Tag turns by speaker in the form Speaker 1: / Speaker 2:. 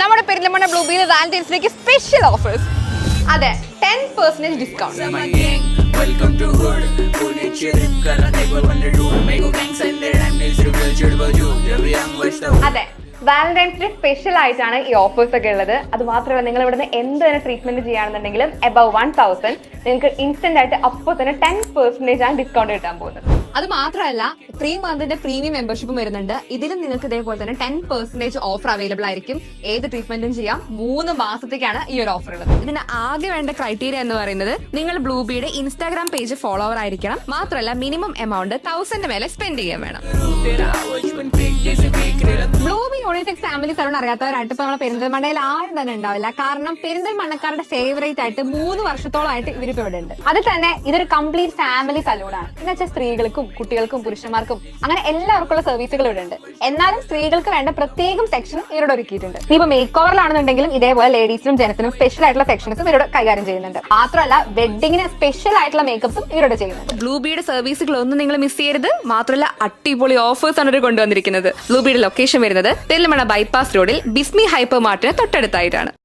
Speaker 1: നമ്മുടെ പെരിന്തൽമണ്ണ ബ്ലൂബിയിൽ വാലന്റൈൻസിലേക്ക് സ്പെഷ്യൽ ഓഫേഴ്സ് അതെ ടെൻ പെർസെന്റേജ് ഡിസ്കൗണ്ട് അതെ വാലന്റൈൻസ് ഡേ സ്പെഷ്യൽ ആയിട്ടാണ് ഈ ഓഫേഴ്സ് ഒക്കെ ഉള്ളത്. അത് മാത്രമല്ല നിങ്ങൾ ഇവിടുന്ന് എന്ത് തന്നെ ട്രീറ്റ്മെന്റ് ചെയ്യുകയാണെന്നുണ്ടെങ്കിലും എബവ് വൺ തൗസൻഡ് നിങ്ങൾക്ക് ഇൻസ്റ്റന്റ് ആയിട്ട് അപ്പോൾ തന്നെ ടെൻ പെർസെന്റേജ് ആണ് ഡിസ്കൗണ്ട് കിട്ടാൻ പോകുന്നത്.
Speaker 2: അത് മാത്രമല്ല ത്രീ മന്തിന്റെ പ്രീമിയം മെമ്പർഷിപ്പും വരുന്നുണ്ട്. ഇതിലും നിങ്ങൾക്ക് ഇതേപോലെ തന്നെ ടെൻ പെർസെന്റേജ് ഓഫർ അവൈലബിൾ ആയിരിക്കും. ഏത് ട്രീറ്റ്മെന്റും ചെയ്യാം. മൂന്ന് മാസത്തേക്കാണ് ഈ ഒരു ഓഫർ ഉള്ളത്. ഇതിന് ആകെ വേണ്ട ക്രൈറ്റീരിയ എന്ന് പറയുന്നത് നിങ്ങൾ ബ്ലൂബിയുടെ ഇൻസ്റ്റാഗ്രാം പേജ് ഫോളോവർ ആയിരിക്കണം. മാത്രമല്ല മിനിമം എമൗണ്ട് തൗസൻഡ് മേലെ സ്പെൻഡ് ചെയ്യാൻ വേണം. ബ്ലൂബി യൂണിസെക്സ് ഫാമിലി സലൂൺ അറിയാത്തവരായിട്ട് ഇപ്പൊ നമ്മളെ പെരിന്തൽമണ്ണയിൽ ആരും തന്നെ ഉണ്ടാവില്ല. കാരണം പെരിന്തൽമണ്ണക്കാരുടെ ഫേവറേറ്റ് ആയിട്ട് മൂന്ന് വർഷത്തോളമായിട്ട് ഇവരിപ്പോ ഇവിടെ ഉണ്ട്.
Speaker 1: അത് തന്നെ ഇതൊരു കംപ്ലീറ്റ് ഫാമിലി സലൂണാണ് എന്ന് വെച്ചാൽ സ്ത്രീകൾക്കും കുട്ടികൾക്കും പുരുഷന്മാർക്കും അങ്ങനെ എല്ലാവർക്കുള്ള സർവീസുകൾ ഇവിടെ ഉണ്ട്. എന്നാലും സ്ത്രീകൾക്ക് വേണ്ട പ്രത്യേകം സെക്ഷൻ ഇവരോട് ഒരുക്കിയിട്ടുണ്ട്. ഇപ്പൊ മേക്ക് ഓവറിലാണെന്നുണ്ടെങ്കിലും ഇതേപോലെ ലേഡീസിനും ജെൻസിനും സ്പെഷ്യൽ ആയിട്ടുള്ള സെക്ഷൻസും ഇവരോട് കൈകാര്യം ചെയ്യുന്നുണ്ട്. മാത്രമല്ല വെഡിങ്ങിന് സ്പെഷ്യൽ ആയിട്ടുള്ള മേക്കപ്സും ഇവരുടെ ചെയ്യുന്നുണ്ട്.
Speaker 2: ബ്ലൂബിയുടെ സർവീസുകളൊന്നും നിങ്ങൾ മിസ് ചെയ്യരുത്. മാത്രമല്ല അടിപൊളി ഓഫേഴ്സ് ആണ് ഇവർ കൊണ്ടുവന്നിരിക്കുന്നത്. ബ്ലൂബിയുടെ ലൊക്കേഷൻ വരുന്നത്. തെല്ലുമണ ബൈപ്പാസ് റോഡിൽ ബിസ്മി ഹൈപ്പർ മാർട്ടിന് തൊട്ടടുത്തായിട്ടാണ്.